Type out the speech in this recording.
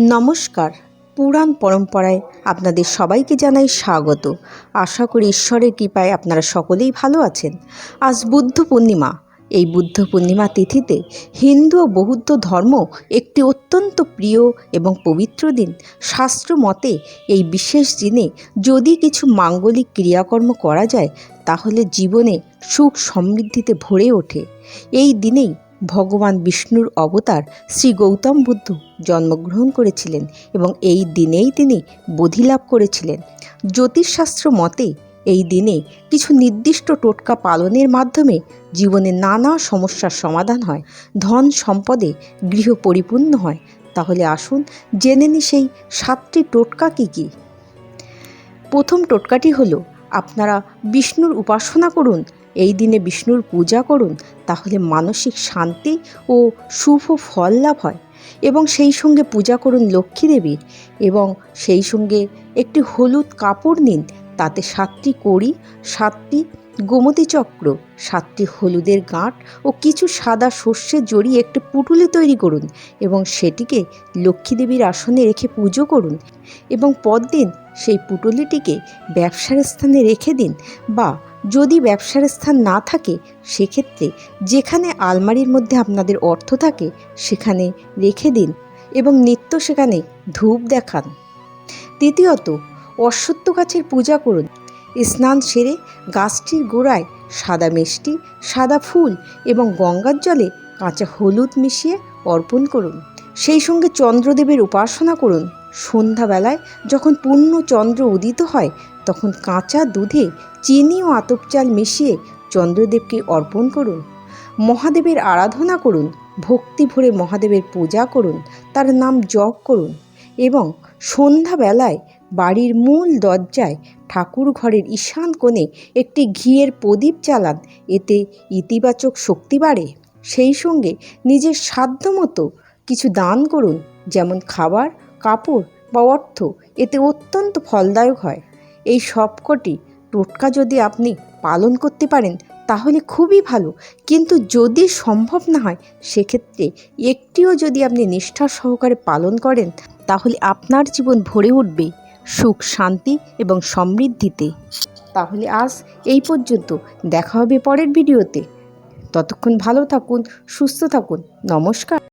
নমস্কার। পুরাণ পরম্পরায় আপনাদের সবাইকে জানাই স্বাগত। আশা করি ঈশ্বরের কৃপায় আপনারা সকলেই ভালো আছেন। আজ বুদ্ধ পূর্ণিমা। এই বুদ্ধ পূর্ণিমা তিথিতে হিন্দু ও বৌদ্ধ ধর্ম একটি অত্যন্ত প্রিয় এবং পবিত্র দিন। শাস্ত্র মতে এই বিশেষ দিনে যদি কিছু মাঙ্গলিক ক্রিয়াকর্ম করা যায়, তাহলে জীবনে সুখ সমৃদ্ধিতে ভরে ওঠে। এই দিনেই ভগবান বিষ্ণুর অবতার শ্রী গৌতম বুদ্ধ জন্মগ্রহণ করেছিলেন এবং এই দিনেই তিনি বোধিলাভ করেছিলেন। জ্যোতিষশাস্ত্র মতে, এই দিনে কিছু নির্দিষ্ট টোটকা পালনের মাধ্যমে জীবনে নানা সমস্যার সমাধান হয়, ধন সম্পদে গৃহ পরিপূর্ণ হয়। তাহলে আসুন জেনে নি সেই সাতটি টোটকা কী কী। প্রথম টোটকাটি হলো, আপনারা বিষ্ণুর উপাসনা করুন এই দিনে বিষ্ণুর পূজা করুন, তাহলে মানসিক শান্তি ও শুভ ফল লাভ হয়। এবং সেই সঙ্গে পূজা করুন লক্ষ্মী দেবীর। এবং সেই সঙ্গে একটি হলুদ কাপড় নিন, তাতে সাতটি কড়ি, সাতটি গোমতী চক্র, সাতটি হলুদের গাঁট ও কিছু সাদা শস্যে জড়িয়ে একটি পুটুলি তৈরি করুন এবং সেটিকে লক্ষ্মী দেবীর আসনে রেখে পুজো করুন। এবং পরদিন সেই পুটুলিটিকে ব্যবসার স্থানে রেখে দিন বা যদি ব্যবসার স্থান না থাকে, সেক্ষেত্রে যেখানে আলমারির মধ্যে আপনাদের অর্থ থাকে, সেখানে রেখে দিন এবং নিত্য সেখানে ধূপ দেখান। তৃতীয়ত, অশ্বত্থ গাছের পূজা করুন। স্নান সেরে গাছটির গোড়ায় সাদা মিষ্টি, সাদা ফুল এবং গঙ্গার জলে কাঁচা হলুদ মিশিয়ে অর্পণ করুন। সেই সঙ্গে চন্দ্রদেবের উপাসনা করুন। সন্ধ্যাবেলায় যখন পূর্ণ চন্দ্র উদিত হয়, তখন কাঁচা দুধে চিনি ও আতপ চাল মিশিয়ে চন্দ্রদেবকে অর্পণ করুন। মহাদেবের আরাধনা করুন, ভক্তি ভরে মহাদেবের পূজা করুন, তার নাম জপ করুন এবং সন্ধ্যাবেলায় বাড়ির মূল দরজায় ঠাকুর ঘরের ঈশান কোণে একটি ঘিয়ের প্রদীপ জ্বালান, এতে ইতিবাচক শক্তি বাড়ে। সেই সঙ্গে নিজের সাধ্যমতো কিছু দান করুন, যেমন খাবার কাপড় বা অর্থ এতে অত্যন্ত ফলদায়ক হয়। এই সবকটি টোটকা যদি আপনি পালন করতে পারেন, তাহলে খুবই ভালো। কিন্তু যদি সম্ভব না হয়, সেক্ষেত্রে একটিও যদি আপনি নিষ্ঠা সহকারে পালন করেন, তাহলে আপনার জীবন ভরে উঠবে সুখ, শান্তি এবং সমৃদ্ধিতে। তাহলে আজ এই পর্যন্ত। দেখা হবে পরের ভিডিওতে। ততক্ষণ ভালো থাকুন, সুস্থ থাকুন। নমস্কার।